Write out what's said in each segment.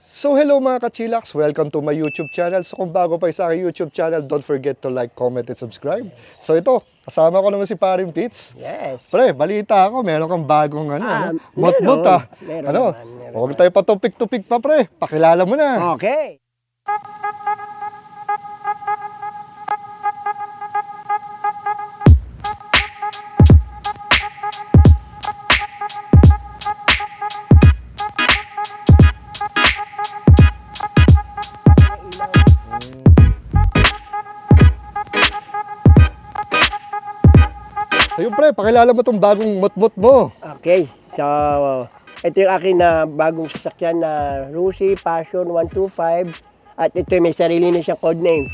So hello mga kachilax, welcome to my YouTube channel. So kung bago pa sa aking YouTube channel, don't forget to like, comment, and subscribe. So ito, kasama ko naman si Paring Pits. Yes. Pre, balita ako, meron kang bagong ano, Ah, ano? mot-mot meron. ah. Meron ano? naman, meron Huwag tayo patupik-tupik pa pre, pakilala mo na. Okay. Pre, pakilala mo tong bagong mot-mot mo. Okay. So, ito yung akin na bagong sasakyan na Rusi Passion 125 at ito may sarili na siyang code name.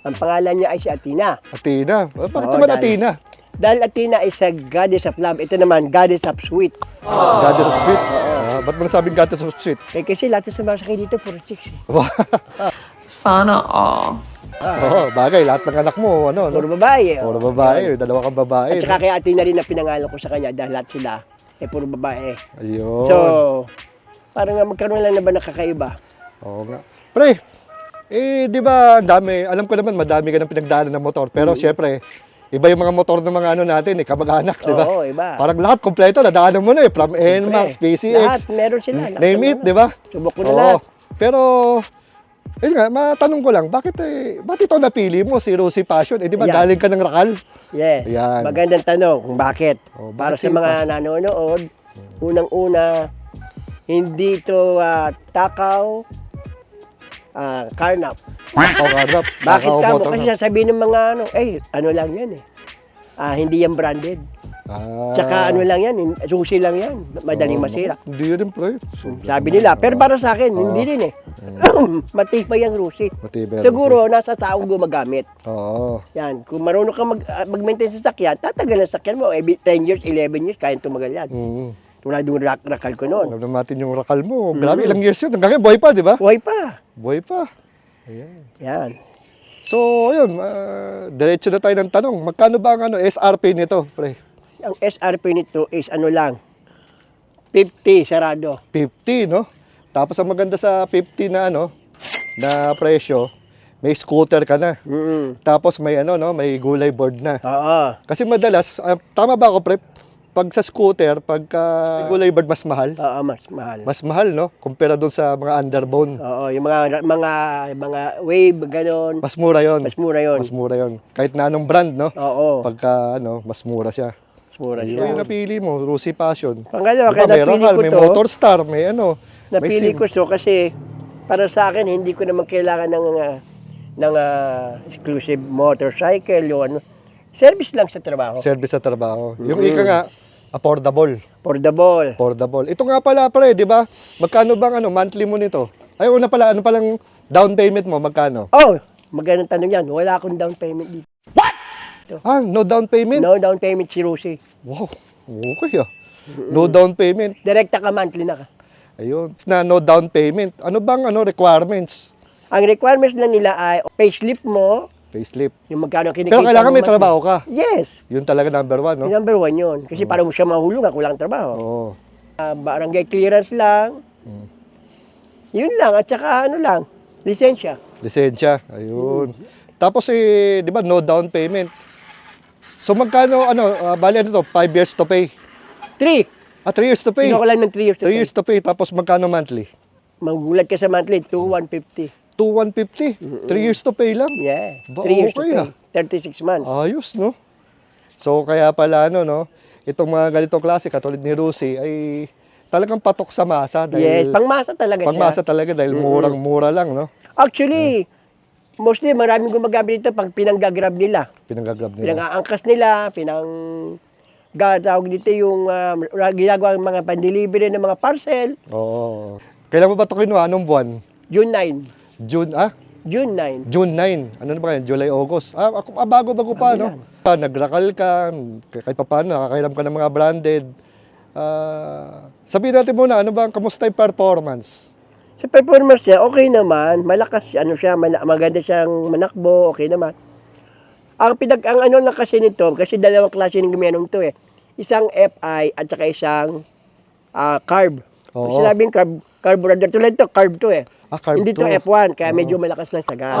Ang pangalan niya ay si Athena. Athena. Bakit Oo, naman dahil- Athena? Dahil Athena is a goddess of love. Ito naman, goddess of sweet. Goddess of Sweet. Ah, ba't mo nasabing Goddess of Sweet? Eh, kasi lahat sa mga sakay dito, puro chicks. eh. Sana all. Oo, bagay, lahat ng anak mo, ano, Puro no? babae. oh. Puro babae, dalawa kang babae. At saka kay Athena rin na pinangalan ko sa kanya dahil lahat sila eh puro babae. Ayun. So, parang nga magkaroon lang na ba nakakaiba? Oo nga. Pre, eh, di ba, ang dami, alam ko naman, madami ka ng pinagdaanan ng motor. Pero syempre, iba yung mga motor ng mga ano natin, eh, kamag-anak, di ba? Oo, iba. Parang lahat, kompleto, nadaanan mo na eh. From NMAX, Lahat, SpaceX, meron sila. lahat name ng it, mga- di ba? Subok ko na Oo. lahat. Pero, yun nga, matanong ko lang, bakit eh, bakit ito napili mo, si Rosie Passion? Eh, di ba, Ayan. galing ka ng Rakal? Yes. Ayan. Magandang tanong kung bakit. Oh, Para bakit sa mga nanonood, unang-una, hindi ito ah, takaw, ah, carnap. Takaw Karnap. Bakit ka mo? Kasi sasabihin ng mga ano, eh, ano lang yan eh. Ah, hindi yan branded. Ah. Tsaka ano lang yan, susi lang yan. Madaling Oo, masira. Hindi yun, pre. Sabi nila, pero para sa akin, Oo. hindi rin eh. Matibay ang rusi. Matibay Siguro, nasa taong gumagamit. Oo. Yan, kung marunong ka mag, ah, mag-maintain sa sakyan, tatagal ang sakyan mo. Eh, 10 years, 11 years, kaya tumagal yan. Mm. Tulad yung rak rakal ko noon. Alam natin yung rakal mo. Mm. Grabe, ilang years yun. Hanggang buhay pa, di ba? Buhay pa. Buhay pa. Ayan. Yan. So, ayun, ah, diretso na tayo ng tanong. Magkano ba ang ano, SRP nito, pre? Ang SRP nito is ano lang, 50 sarado. 50, no? Tapos ang maganda sa 50 na ano, na presyo, may scooter ka na. Mm Tapos may ano, no, may gulay board na. Oo. Kasi madalas, ah, tama ba ako, pre? Pag sa scooter, pagka gulay board mas mahal, Oo, mas mahal. mas mahal, no? Kumpara doon sa mga underbone. Oo, yung mga mga mga wave ganon, Mas mura yon. mas mura 'yon. Mas mura yon. Kahit na anong brand, no? Oo, Pagka, ano, mas mura siya. Mura siya. yung napili mo, Rusi Passion. Pangalawa, Diba, kaya may napili ko may to. Motor Star, may ano. Napili may ko to kasi para sa akin hindi ko naman kailangan ng ah, ng ah, exclusive motorcycle o ano. Service lang sa trabaho. Service sa trabaho. Yung ika nga, affordable. Affordable. Affordable. Ito nga pala, pre, di ba? Magkano bang ano, monthly mo nito? Ay, una pala, ano palang down payment mo, magkano? Oh, magandang tanong yan. Wala akong down payment dito. Ah, no down payment? No down payment si Rosie. Wow, okay ah. No down payment. Direkta ka monthly na ka. Ayun. Na no down payment. Ano bang ano requirements? Ang requirements lang nila ay payslip mo, Payslip. yung magkano kinikita Pero kailangan may trabaho ka. Yes. Yun talaga number one, no? Yung number one yun. Kasi para mo siya mahulog, ako lang trabaho. Oo. Ah, barangay clearance lang. Mm. Yun lang. At saka ano lang, lisensya. Lisensya. Ayun. Tapos eh, di ba, no down payment. So magkano, ano, uh, bali ano to, 5 years to pay. Three. Ah, 3 years to pay. Pino ko lang ng 3 years. 3 years to pay, tapos magkano monthly? Magulat ka sa monthly, 2,150. 2,150. 3 years to pay lang. Yeah. Ba, 3 years to okay, pay. ah. 36 months. Ayos, no? So, kaya pala, ano, no? Itong mga ganitong klase, katulad ni Rusi, ay talagang patok sa masa. Dahil yes, pangmasa talaga pangmasa siya. talaga dahil murang-mura lang, no? Actually, mostly maraming gumagamit dito pag pinanggagrab nila. Pinanggagrab nila. Pinang-aangkas nila, pinang gatawag dito yung uh, ginagawa ng mga pandelivery ng mga parcel. Oo. Kailan mo ba ito kinuha? Anong buwan? June 9. June, ah? June 9. June 9. Ano na ba yan? July, August. Ah, ako, ah, bago-bago pa, Bago no? Ah, nagrakal ka, kahit pa paano, nakakairam ka ng mga branded. Ah, sabihin natin muna, ano ba, kamusta yung performance? Sa performance niya, okay naman. Malakas, siya, ano siya, mana- maganda siyang manakbo, okay naman. Ang pinag, ang ano lang kasi nito, kasi dalawang klase ng gumianom to eh. Isang FI at saka isang ah, carb. Pag Oo. sinabing carb, Carburetor. Tulad to, carb to eh. Ah, carb Hindi to to. F1, kaya medyo malakas lang sa gas.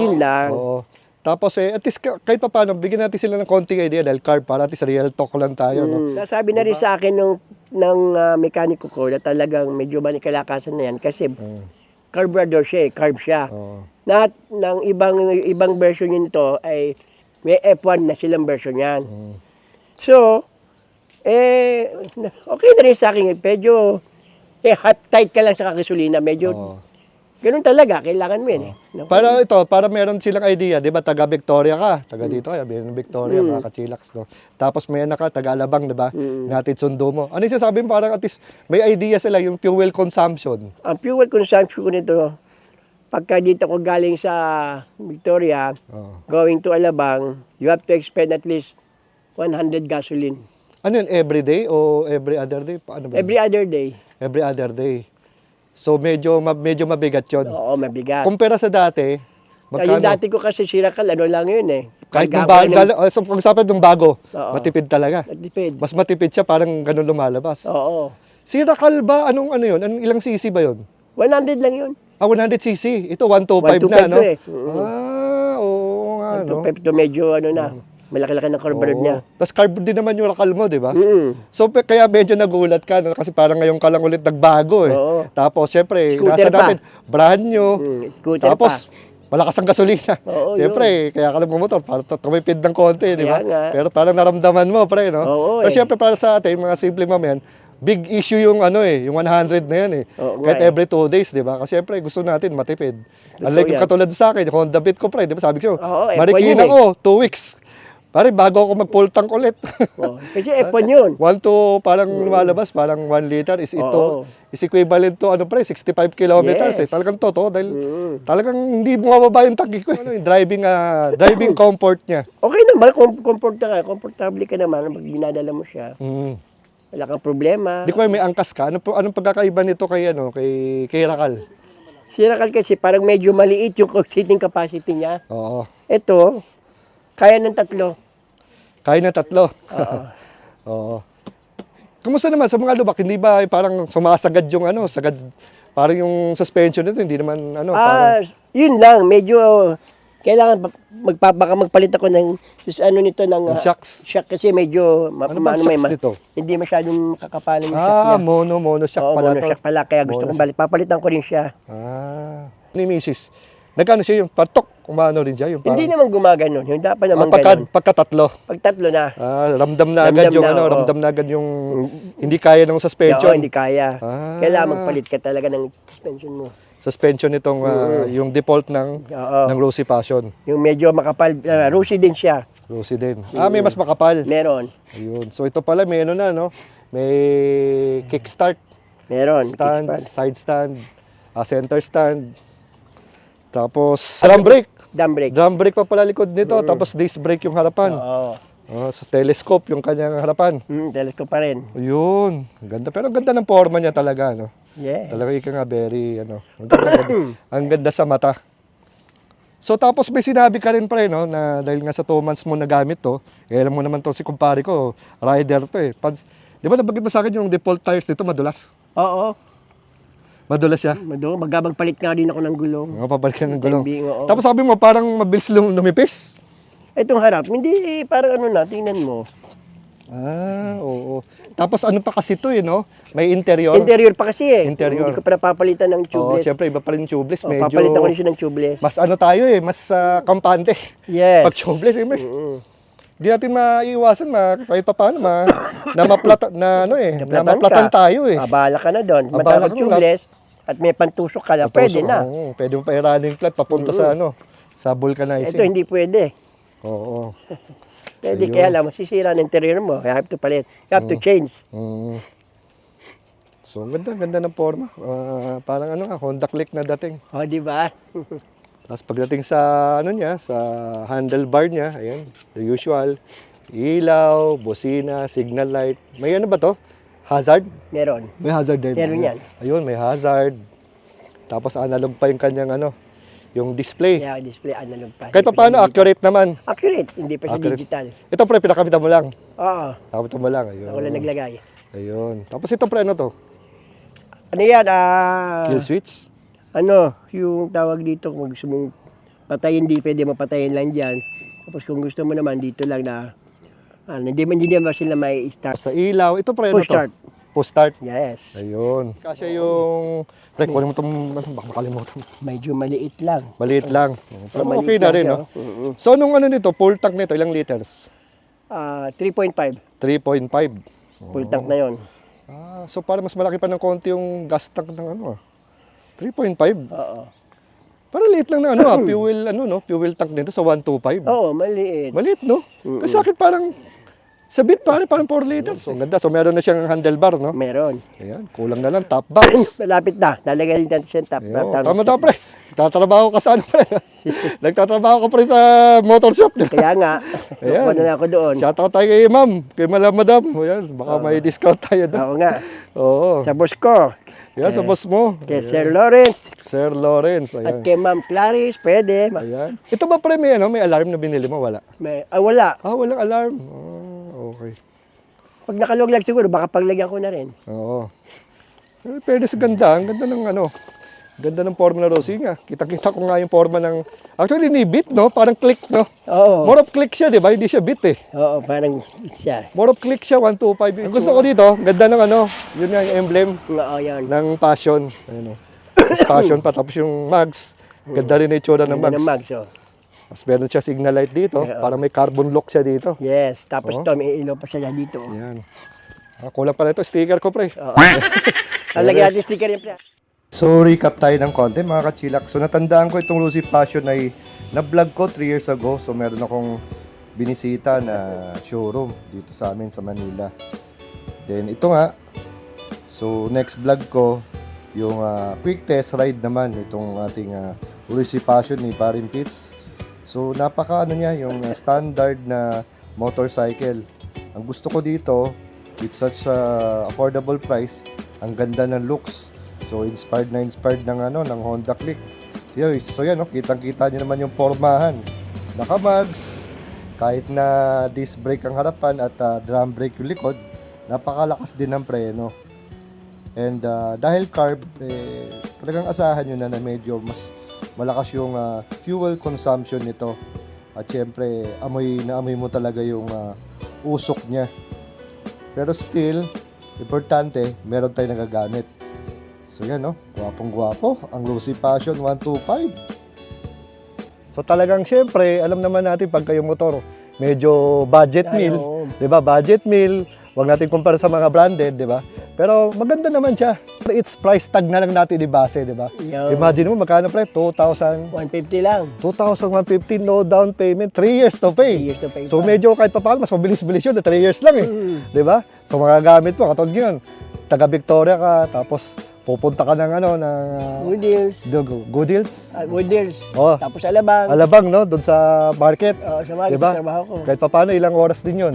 Yun lang. Oo. Tapos eh, at least ka- kahit pa paano, bigyan natin sila ng konting idea dahil carb para at least real talk lang tayo. No? Mm. Nasabi na rin sa akin nung, ng ah, mekaniko ko na talagang medyo manikalakasan na yan kasi Mm. carburetor siya eh, carb siya. Oo. Na, ng ibang ibang version yun to ay may F1 na silang version yan. Mm. So, eh, okay na rin sa akin. Medyo, eh, hot tight ka lang sa kakasulina. Medyo, Oo. Ganun talaga. Kailangan mo yun eh. No? Para ito, para meron silang idea, 'di ba? Taga Victoria ka, taga Mm. dito, ay ng Victoria, mga kachilax, no. Tapos may anak ka, taga Alabang, 'di ba? Mm. Natid sundo mo. Ano yung sasabihin parang at least may idea sila yung fuel consumption. Ang fuel consumption ko nito, pagka dito ko galing sa Victoria, Oo. going to Alabang, you have to expend at least 100 gasoline. Ano yun, every day o every other day? Paano ba? Every other day. every other day. So medyo ma- medyo mabigat 'yon. Oo, mabigat. Kumpara sa dati, Kaya yung magkano? dati ko kasi sirakal, ano lang yun eh. Kahit nung bago, ng- lalo, oh, sa pag-usapan nung bago, Oo. matipid talaga. Natipid. Mas matipid siya, parang ganun lumalabas. Oo. Si Rakal ba, anong ano yun? Anong ilang cc ba yun? 100 lang yun. Ah, 100cc. Ito, 125 na, 125 no? to eh. Mm. Ah, oo nga, Ito, no? Pepto medyo ano na. Malaki-laki ng carburetor Oo. niya. Tapos carb din naman yung Rakal mo, di ba? Mm. So, pe- kaya medyo nagulat ka, no? Kasi parang ngayon ka lang ulit nagbago, eh. Oo. Tapos, syempre, Scooter nasa pa. natin, brand new. Mm, scooter Tapos, malakas ang gasolina. Oo, Siyempre, kaya ka lang bumotor para tu- tumipid ng konti, di ba? Kaya nga. Pero parang naramdaman mo, pre, no? Oo, Pero eh. siyempre, para sa atin, mga simple mamayan, big issue yung ano eh, yung 100 na yan eh. Oo nga Kahit eh. every two days, di ba? Kasi siyempre, gusto natin matipid. Unlike yung yan. katulad sa akin, Honda Beat ko, pre, di ba? Sabi ko, Oo, F1 Marikina yun eh. ko, two weeks. Pare, bago ako mag-full tank ulit. Oh, kasi F1 yun. One to, parang lumalabas, parang one liter is ito, Oo. is equivalent to, ano pre, 65 kilometers eh. Yes. Talagang totoo, dahil Mm. talagang hindi bumababa yung tangki ko. eh. Ano, yung driving, ah, driving comfort niya. Okay naman, com- comfort ka, komportable ka naman pag binadala mo siya. Mm. Wala kang problema. Di ko may angkas ka. Ano anong pagkakaiba nito kay ano kay kay Rakal? Si Rakal kasi parang medyo maliit yung seating capacity niya. Oo. Ito, kaya ng tatlo. Kaya na tatlo. Oo. Oo. Kumusta naman sa mga lubak? Hindi ba parang sumasagad yung ano, sagad parang yung suspension nito hindi naman ano, parang ah, yun lang, medyo kailangan pa- magpa, baka magpalit ako ng sus- ano nito ng Ng ah, shocks. shock kasi medyo ma, Ano ba maano, may shocks ma- nito? hindi masyadong makakapalan yung shock Ah, niya. mono mono shock Oo, pala mono to. shock pala kaya gusto Mono kong balik. Papalitan ko rin siya. Ah. Ni Mrs. Nagkano siya yung patok? Kumano rin siya yung parang Hindi naman gumaganon. Yung dapat ah, naman pagka, ganon. pagkatatlo. Pag tatlo na, Ah, ramdam na agad yung na, ano, oo. ramdam na agad yung hindi kaya ng Oo, suspension. hindi kaya. Ah. Kailangan magpalit ka talaga ng suspension mo. Suspension nitong ah, yung default ng Oo. ng Rosy Passion. Yung medyo makapal, uh, rusy din siya. Rosy din. Ah, may mas makapal. Meron. Ayun. So ito pala may ano na no. May kickstart Meron. stand, kickstand. side stand, ah, center stand. Tapos drum brake. Drum brake. Drum brake pa pala likod nito, tapos disc brake yung harapan. Oo. Ah, so telescope yung kanyang harapan. Hmm, telescope pa rin. Ayun. Ganda pero ang ganda ng forma niya talaga no. Yes. Talaga ika nga very ano. Ang ganda, ganda- ang ganda sa mata. So tapos may sinabi ka rin pre no na dahil nga sa 2 months mo nagamit to, eh, alam mo naman to si kumpare ko, rider to eh. Pag, di ba nabagit mo sa akin yung default tires nito madulas? Oo. Madulas siya. Mado, magpalit nga din ako ng gulong. Mga pabalikan ng gulong. Timbi, oo. Tapos sabi mo parang mabilis lum lumipis. Itong harap, hindi, parang ano na, tingnan mo. Ah, oo. Tapos ano pa kasi to eh no? May interior. Interior pa kasi eh. Interior. Hindi ko pa napapalitan ng Oo, tubeless. syempre iba pa rin tubeless. Oh, Medyo papalitan ko rin siya ng tubeless. mas ano tayo eh, mas ah, kampante. Yes. Pag tubeless eh, may, Mm. Di natin maiiwasan ma kahit pa paano ma na maplata na ano eh, na Naplatan maplatan ka. tayo eh. Abala ka na doon. Abala Matapos ka na, tubeless at may pantusok ka na, Tapos, pwede na. Oo, pwede mo pa i-running flat papunta sa ano, sa vulcanizing. Ito hindi pwede. Oo. Pwede Ayun. kaya lang masisira ang interior mo. You have to palit. You have to change. Mm. So, ang ganda, ang ganda ng forma. Ah, parang ano nga, Honda Click na dating. O, di ba? Tapos pagdating sa ano niya, sa handlebar niya, ayan, the usual. Ilaw, bosina, signal light. May ano ba to? Hazard? Meron. May hazard din. Meron yan. Ayun, may hazard. Tapos analog pa yung kanyang ano, yung display. Kaya display analog pa. Kahit pa Hindi pa paano, digital. accurate naman. Accurate. Hindi pa siya Accurate. digital. Ito pre, pinakabita mo lang. Oo. Nakabita mo lang. Ayun. Lang naglagay. Ayun. Tapos ito pre, ano to? Ano yan? Ah, Kill switch? ano, yung tawag dito, kung gusto mong patayin, di pwede mapatayin lang dyan. Tapos kung gusto mo naman dito lang na, ano, hindi man hindi naman sila may start. Sa ilaw. Ito pre, ano Push start. Push start. Yes. Ayun. Kasi yung... Pre, kunin mo itong... Baka makalimutan. Medyo maliit lang. Maliit lang. Pero Maliit okay na lang rin, no? oh. So, nung ano nito, full tank nito, ilang liters? Ah, 3.5. 3.5. Full tank na yon. Ah, so para mas malaki pa ng konti yung gas tank ng ano ah. 3.5. Oo. Para liit lang ng ano ah, fuel ano no, fuel tank nito sa 125. Oo, maliit. Maliit no? Kasi sa akin parang sa bit pare parang 4 liters. Ang ganda. So meron na siyang handlebar no. Meron. Ayan, kulang na lang top box. Malapit na. Lalagay natin siya top. Ayun, top- tama tama pre. Tatrabaho ka sa ano pre. Nagtatrabaho ka pre sa motor shop. di ba? Kaya nga, Ayan. nakuha na ako doon. Shoutout tayo kay ma'am, kay Mala Madam. Ayan, baka may discount tayo doon. Oo nga. Oo. Sa boss ko. Yan sa boss mo. Kay Sir Lawrence. Sir Lawrence. At Ayan. kay Ma'am Clarice. Pwede. Ayan. Ito ba pre may ano, may alarm na binili mo? Wala. May, ah, wala. Ah, walang alarm. Ah, okay. Pag nakaloglag siguro, baka paglagyan ko na rin. Oo. Eh, pwede sa ganda. Ang ganda ng ano. Ganda ng forma na Rosie nga. Kita-kita ko nga yung forma ng... Actually, ni bit, no? Parang click, no? Oo. More of click siya, di ba? Hindi siya bit, eh. Oo, parang siya. More of click siya, 125. Ang gusto ko dito, ganda ng ano, yun nga yung emblem Oo, yan. ng passion. Ayun, no? Tapos passion pa, tapos yung mags. Ganda rin yung itsura ng Ganda ng mags. mags, oh. Mas meron siya signal light dito. Yeah. Parang may carbon lock siya dito. Yes. Tapos Oo. to, may ilaw pa siya dito. oh. Yan. Ah, kulang pala ito, sticker ko, pre. Oo. Lalagyan natin sticker yan. pre. So, recap tayo ng konti mga kachilak. So, natandaan ko itong Lucy Passion ay na-vlog ko 3 years ago. So, meron akong binisita na showroom dito sa amin sa Manila. Then, ito nga. So, next vlog ko, yung ah, quick test ride naman itong ating uh, Lucy Passion ni Parin Pitts. So, napaka ano niya, yung ah, standard na motorcycle. Ang gusto ko dito, with such a affordable price, ang ganda ng looks. So inspired na inspired ng ano ng Honda Click. So, so yan, no? kitang-kita niyo naman yung formahan. Naka-mags, kahit na disc brake ang harapan at ah, drum brake yung likod, napakalakas din ng preno. And ah, dahil carb, eh, talagang asahan nyo na na medyo mas malakas yung ah, fuel consumption nito. At syempre, amoy na amoy mo talaga yung ah, usok niya. Pero still, importante, meron tayong nagagamit. So yan no, gwapong gwapo, ang Lucy Passion 125. So talagang syempre, alam naman natin pagka yung motor, medyo budget meal. 'di ba? Budget meal, wag natin kumpara sa mga branded, 'di ba? Pero maganda naman siya. It's price tag na lang natin ibase, 'di ba? Yo. Imagine mo magkano pre? 2,000 150 lang. 2,150 no down payment, 3 years to pay. Three years to pay So pa. medyo kahit pa paano, mas mabilis-bilis yun, 3 years lang eh. Mm. 'Di ba? So magagamit mo katulad ngayon, taga Victoria ka tapos pupunta ka ng ano ng uh, Good deals. Go- Good Deals. Ah, good deals. Oh, Tapos alabang. Alabang no, doon sa market. Oo, sa mga Diba? sa trabaho ko. Kahit pa paano ilang oras din 'yon.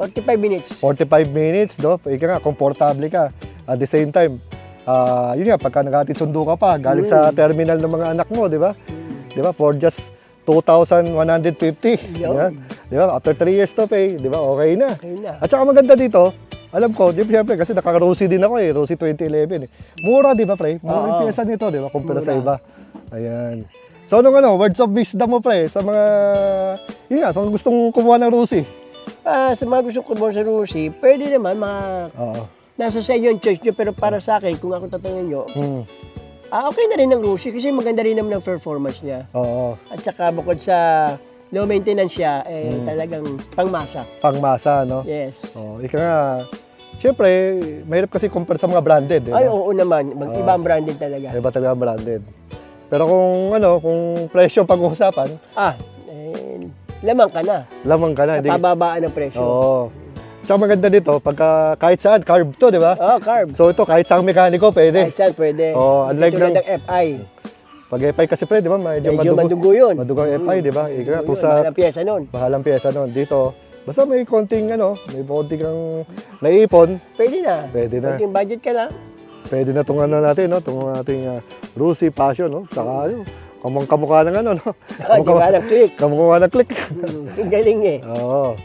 45 minutes. 45 minutes, no? Ika nga komportable ka. At the same time, ah yun nga pagka naghatid sundo ka pa galing sa terminal ng mga anak mo, 'di ba? 'Di ba? For just 2,150. Yun. Yan. 'Di ba? After 3 years to pay, 'di ba? Okay na. Okay na. At saka maganda dito, alam ko, di ba siyempre, kasi naka-Rosy din ako eh, Rosy 2011 eh. Mura, di ba, pre? Mura yung pyesa nito, di ba, kumpara sa iba. Ayan. So, anong ano, words of wisdom mo, pre, sa mga, yun nga, kung gustong kumuha ng Rosy. Ah, sa mga gusto ko sa Rusi, pwede naman mga Oo. nasa sa inyo yung choice nyo, pero para sa akin, kung ako tatanungin nyo, Hmm. ah, okay na rin ng Rusi kasi maganda rin naman ang performance niya. Oo. At saka bukod sa low maintenance siya, eh, Hmm. talagang pangmasa. Pangmasa, no? Yes. Oo. Ika nga, siyempre, mahirap kasi compare sa mga branded, ba? Ay, oo naman. Mag-iba Oo. ang branding talaga. Iba talaga ang branded. Pero kung, ano, kung presyo pag-uusapan, Ah, eh, lamang ka na. lamang ka na. Sa Hindi, pababaan ng presyo. Oo. Tsaka maganda dito, pagka kahit saan, carb to, di ba? Oh, carb. So ito, kahit saan mekaniko, pwede. Kahit saan pwede. Oo, unlike Tulad ng- ng FI. Pag FI kasi pre, di ba? Medyo, Medyo madugo. yun. Madugo ang FI, di ba? Ika kung sa ang pyesa nun. mahalang pyesa nun, dito, basta may konting ano, may konting kang naiipon, Pwede na. pwede na. Konting budget ka lang. Pwede na itong ano natin, no? Itong ating uh, Rusi Passion, no? Tsaka ano, kamang kamukha ng ano, no? Ah, di ba? Ng click. Kamukha ng click. Ang galing eh. Oo.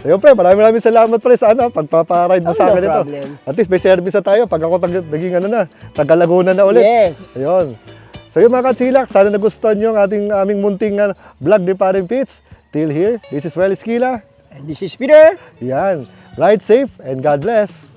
So yun pre, maraming maraming salamat pre sa ano, pagpaparide mo Oh, sa no akin ito. problem. At least may service na tayo pag ako tag, naging ano na, taga Laguna na ulit. Yes. Ayun. So yun mga kachilak, sana nagustuhan nyo ang ating aming munting uh, vlog ni Parin Pitts. Till here, this is Well Esquila. And this is Peter. Yan. Ride safe and God bless.